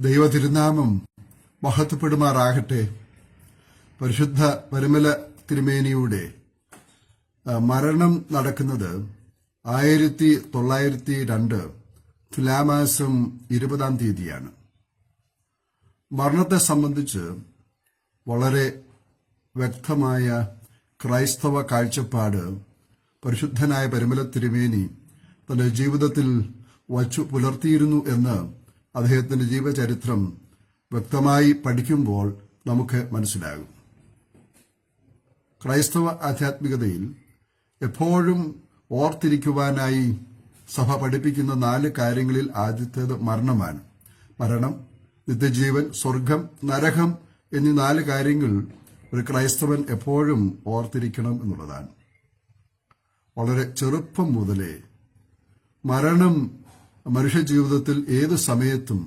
ദൈവ തിരുനാമം മഹത്വപ്പെടുമാറാകട്ടെ. പരിശുദ്ധ പരിമല തിരുമേനിയുടെ മരണം നടക്കുന്നത് ആയിരത്തി തൊള്ളായിരത്തി രണ്ട് തുലാമാസം ഇരുപതാം തീയതിയാണ്. മരണത്തെ സംബന്ധിച്ച് വളരെ വ്യക്തമായ ക്രൈസ്തവ കാഴ്ചപ്പാട് പരിശുദ്ധനായ പരിമല തിരുമേനി തന്റെ ജീവിതത്തിൽ വച്ചു പുലർത്തിയിരുന്നു എന്ന് അദ്ദേഹത്തിന്റെ ജീവചരിത്രം വ്യക്തമായി പഠിക്കുമ്പോൾ നമുക്ക് മനസ്സിലാകും. ക്രൈസ്തവ ആധ്യാത്മികതയിൽ എപ്പോഴും ഓർത്തിരിക്കുവാനായി സഭ പഠിപ്പിക്കുന്ന നാല് കാര്യങ്ങളിൽ ആദ്യത്തേത് മരണമാണ്. മരണം നിത്യജീവൻ സ്വർഗം നരകം എന്നീ നാല് കാര്യങ്ങൾ ഒരു ക്രൈസ്തവൻ എപ്പോഴും ഓർത്തിരിക്കണം എന്നുള്ളതാണ്. വളരെ ചെറുപ്പം മുതലേ മരണം മനുഷ്യജീവിതത്തിൽ ഏത് സമയത്തും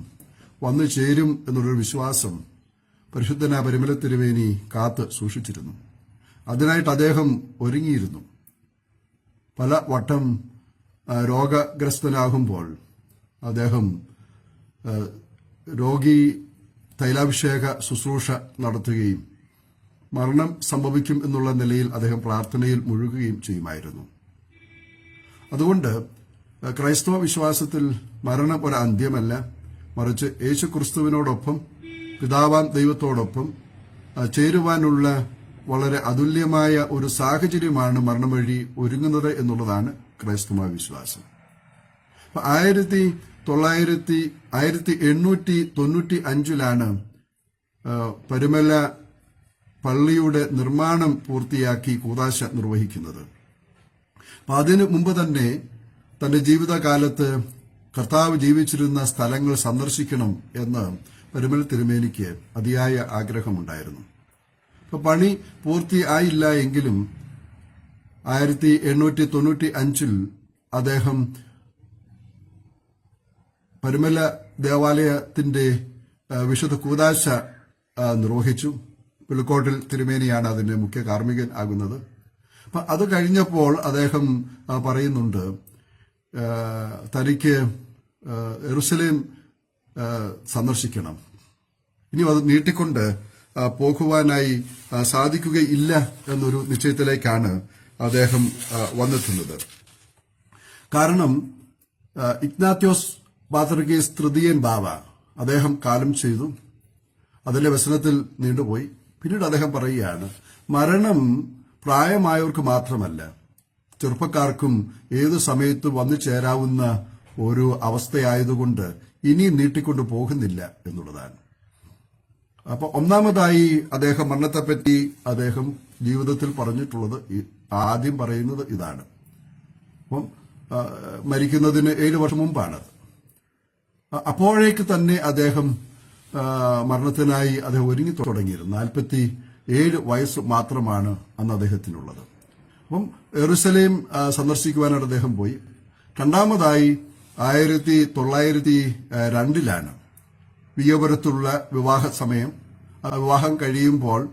വന്നു ചേരും എന്നുള്ളൊരു വിശ്വാസം പരിശുദ്ധന പരിമല തിരുവേനി കാത്ത് സൂക്ഷിച്ചിരുന്നു. അതിനായിട്ട് അദ്ദേഹം ഒരുങ്ങിയിരുന്നു. പല വട്ടം രോഗഗ്രസ്തനാകുമ്പോൾ അദ്ദേഹം രോഗി തൈലാഭിഷേക ശുശ്രൂഷ നടത്തുകയും മരണം സംഭവിക്കും എന്നുള്ള നിലയിൽ അദ്ദേഹം പ്രാർത്ഥനയിൽ മുഴുകുകയും ചെയ്യുമായിരുന്നു. അതുകൊണ്ട് ക്രൈസ്തവ വിശ്വാസത്തിൽ മരണം ഒരു അന്ത്യമല്ല. മറിച്ച് യേശു ക്രിസ്തുവിനോടൊപ്പം പിതാവാൻ ദൈവത്തോടൊപ്പം ചേരുവാനുള്ള വളരെ അതുല്യമായ ഒരു സാഹചര്യമാണ് മരണം വഴി ഒരുങ്ങുന്നത് എന്നുള്ളതാണ് ക്രൈസ്തവ വിശ്വാസം. ആയിരത്തി തൊള്ളായിരത്തി ആയിരത്തി എണ്ണൂറ്റി തൊണ്ണൂറ്റി അഞ്ചിലാണ് പരുമല പള്ളിയുടെ നിർമ്മാണം പൂർത്തിയാക്കി കൂതാശ നിർവഹിക്കുന്നത്. അതിനു മുമ്പ് തന്നെ തന്റെ ജീവിതകാലത്ത് കർത്താവ് ജീവിച്ചിരുന്ന സ്ഥലങ്ങൾ സന്ദർശിക്കണം എന്ന് പരുമൽ തിരുമേനിക്ക് അതിയായ ആഗ്രഹമുണ്ടായിരുന്നു. ഇപ്പൊ പണി പൂർത്തിയായില്ല എങ്കിലും ആയിരത്തി എണ്ണൂറ്റി തൊണ്ണൂറ്റി അഞ്ചിൽ അദ്ദേഹം പരുമല ദേവാലയത്തിന്റെ വിശുദ്ധ കൂതാശ നിർവഹിച്ചു. പുലിക്കോട്ടിൽ തിരുമേനിയാണ് അതിന്റെ മുഖ്യ കാർമ്മികൻ ആകുന്നത്. അപ്പൊ അത് കഴിഞ്ഞപ്പോൾ അദ്ദേഹം പറയുന്നുണ്ട് തനിക്ക് എറുസലേം സന്ദർശിക്കണം. ഇനി അത് നീട്ടിക്കൊണ്ട് പോകുവാനായി സാധിക്കുകയില്ല എന്നൊരു നിശ്ചയത്തിലേക്കാണ് അദ്ദേഹം വന്നെത്തുന്നത്. കാരണം ഇഗ്നാത്യോസ് ബാത്തർഗീസ് തൃതീയൻ ബാവ അദ്ദേഹം കാലം ചെയ്തു. അതിന്റെ വ്യസനത്തിൽ നീണ്ടുപോയി. പിന്നീട് അദ്ദേഹം പറയുകയാണ് മരണം പ്രായമായവർക്ക് മാത്രമല്ല ചെറുപ്പക്കാർക്കും ഏതു സമയത്ത് വന്നു ചേരാവുന്ന ഒരു അവസ്ഥയായതുകൊണ്ട് ഇനി നീട്ടിക്കൊണ്ടു പോകുന്നില്ല എന്നുള്ളതാണ്. അപ്പൊ ഒന്നാമതായി അദ്ദേഹം മരണത്തെപ്പറ്റി അദ്ദേഹം ജീവിതത്തിൽ പറഞ്ഞിട്ടുള്ളത് ആദ്യം പറയുന്നത് ഇതാണ്. അപ്പം മരിക്കുന്നതിന് ഏഴ് വർഷം മുമ്പാണ് അപ്പോഴേക്ക് തന്നെ അദ്ദേഹം മരണത്തിനായി അദ്ദേഹം ഒരുങ്ങി തുടങ്ങിയിരുന്നു. നാൽപ്പത്തി ഏഴ് വയസ്സ് മാത്രമാണ് അന്ന് അദ്ദേഹത്തിനുള്ളത്. അപ്പം എറുസലേം സന്ദർശിക്കുവാനായിട്ട് അദ്ദേഹം പോയി. രണ്ടാമതായി ആയിരത്തി തൊള്ളായിരത്തി രണ്ടിലാണ് വിയപുരത്തുള്ള വിവാഹ സമയം. വിവാഹം കഴിയുമ്പോൾ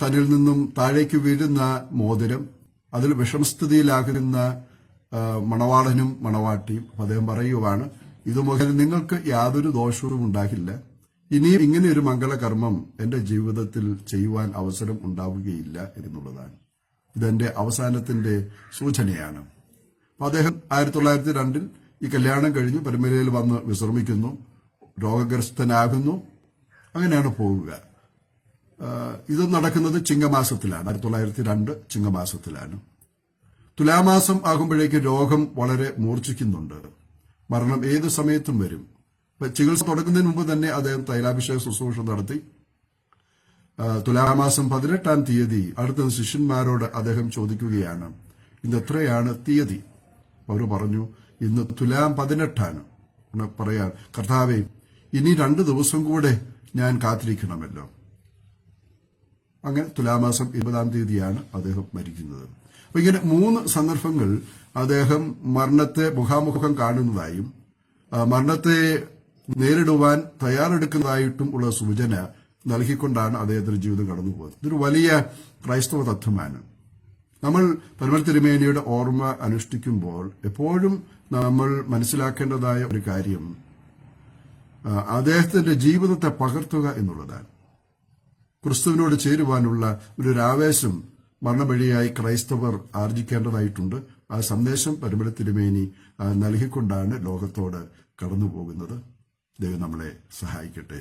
തന്നിൽ നിന്നും താഴേക്ക് വീഴുന്ന മോതിരം അതിൽ വിഷമസ്ഥിതിയിലാകുന്ന മണവാളനും മണവാട്ടിയും അദ്ദേഹം പറയുവാണ് ഇത് മുഖേന നിങ്ങൾക്ക് യാതൊരു ദോഷവും ഉണ്ടാകില്ല. ഇനിയും ഇങ്ങനെ ഒരു മംഗളകർമ്മം എന്റെ ജീവിതത്തിൽ ചെയ്യുവാൻ അവസരം ഉണ്ടാവുകയില്ല എന്നുള്ളതാണ്. ഇതെന്റെ അവസാനത്തിന്റെ സൂചനയാണ്. അപ്പൊ അദ്ദേഹം ആയിരത്തി തൊള്ളായിരത്തി രണ്ടിൽ ഈ കല്യാണം കഴിഞ്ഞ് പരമ്പരയിൽ വന്ന് വിശ്രമിക്കുന്നു രോഗഗ്രസ്തനാകുന്നു. അങ്ങനെയാണ് പോവുക. ഇത് നടക്കുന്നത് ചിങ്ങമാസത്തിലാണ്. ആയിരത്തി തൊള്ളായിരത്തി രണ്ട് ചിങ്ങമാസത്തിലാണ്. തുലാമാസം ആകുമ്പോഴേക്ക് രോഗം വളരെ മൂർച്ഛിക്കുന്നുണ്ട്. മരണം ഏത് സമയത്തും വരും. ചികിത്സ തുടങ്ങുന്നതിന് മുമ്പ് തന്നെ അദ്ദേഹം തൈലാഭിഷേക ശുശ്രൂഷ നടത്തി. തുലാമാസം പതിനെട്ടാം തീയതി അടുത്ത ശിഷ്യന്മാരോട് അദ്ദേഹം ചോദിക്കുകയാണ് ഇന്ന് എത്രയാണ് തീയതി? അവർ പറഞ്ഞു ഇന്ന് തുലാം പതിനെട്ടാണ്. പറയാൻ കർത്താവെ ഇനി രണ്ട് ദിവസം കൂടെ ഞാൻ കാത്തിരിക്കണമല്ലോ. അങ്ങനെ തുലാമാസം ഇരുപതാം തീയതിയാണ് അദ്ദേഹം മരിക്കുന്നത്. അപ്പൊ ഇങ്ങനെ മൂന്ന് സന്ദർഭങ്ങൾ അദ്ദേഹം മരണത്തെ മുഖാമുഖം കാണുന്നതായും മരണത്തെ നേരിടുവാൻ തയ്യാറെടുക്കുന്നതായിട്ടും ഉള്ള സൂചന നൽകിക്കൊണ്ടാണ് അദ്ദേഹത്തിന്റെ ജീവിതം കടന്നുപോകുന്നത് ഇതൊരു വലിയ ക്രൈസ്തവ തത്വമാണ്. നമ്മൾ പരമൽ തിരുമേനിയുടെ ഓർമ്മ അനുഷ്ഠിക്കുമ്പോൾ എപ്പോഴും നമ്മൾ മനസ്സിലാക്കേണ്ടതായ ഒരു കാര്യം അദ്ദേഹത്തിന്റെ ജീവിതത്തെ പകർത്തുക എന്നുള്ളതാണ്. ക്രിസ്തുവിനോട് ചേരുവാനുള്ള ഒരു ആവേശം മരണവഴിയായി ക്രൈസ്തവർ ആർജിക്കേണ്ടതായിട്ടുണ്ട്. ആ സന്ദേശം പരിമള തിരുമേനി നൽകിക്കൊണ്ടാണ് ലോകത്തോട് കടന്നു പോകുന്നത് ദൈവം നമ്മളെ സഹായിക്കട്ടെ.